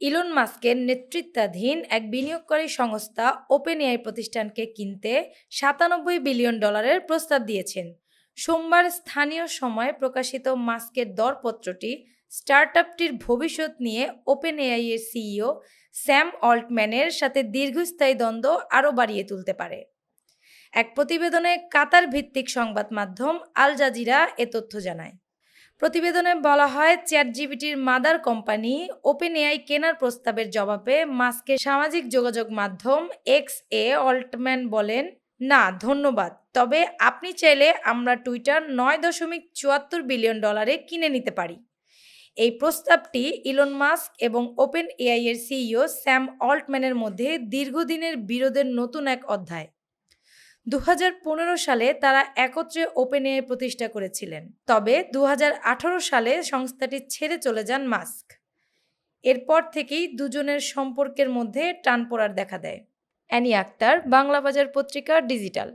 Elon মাস্কের নেতৃত্বাধীন এক বিনিয়োগকারী সংস্থা ওপেন এআই প্রতিষ্ঠানকে কিনতে সাতানব্বই বিলিয়ন ডলারের প্রস্তাব দিয়েছেন। সোমবার স্থানীয় সময় প্রকাশিত মাস্কের দরপত্রটি স্টার্টআপটির ভবিষ্যৎ নিয়ে ওপেন এআই এর সিইও স্যাম অল্টম্যানের সাথে দীর্ঘস্থায়ী দ্বন্দ্ব আরও বাড়িয়ে তুলতে পারে। এক প্রতিবেদনে কাতার ভিত্তিক সংবাদ মাধ্যম আল জাজিরা এ তথ্য জানায়। প্রতিবেদনে বলা হয় চ্যাট জিবিটির মাদার কোম্পানি ওপেন এআই কেনার প্রস্তাবের জবাবে মাস্কের সামাজিক যোগাযোগ মাধ্যম এক্স এ অল্টম্যান বলেন, না, ধন্যবাদ। তবে আপনি চাইলে আমরা টুইটার নয় দশমিক চুয়াত্তর বিলিয়ন ডলারে কিনে নিতে পারি। এই প্রস্তাবটি ইলন মাস্ক এবং ওপেন এআই এর সিইও স্যাম অল্টম্যানের মধ্যে দীর্ঘদিনের বিরোধের নতুন এক অধ্যায়। দু হাজার পনেরো সালে তারা একত্রে ওপেন প্রতিষ্ঠা করেছিলেন। তবে দু হাজার আঠারো সালে সংস্থাটি ছেড়ে চলে যান মাস্ক। এরপর থেকেই দুজনের সম্পর্কের মধ্যে টান পড়ার দেখা দেয়। অ্যানি আক্তার বাংলা বাজার পত্রিকা, ডিজিটাল।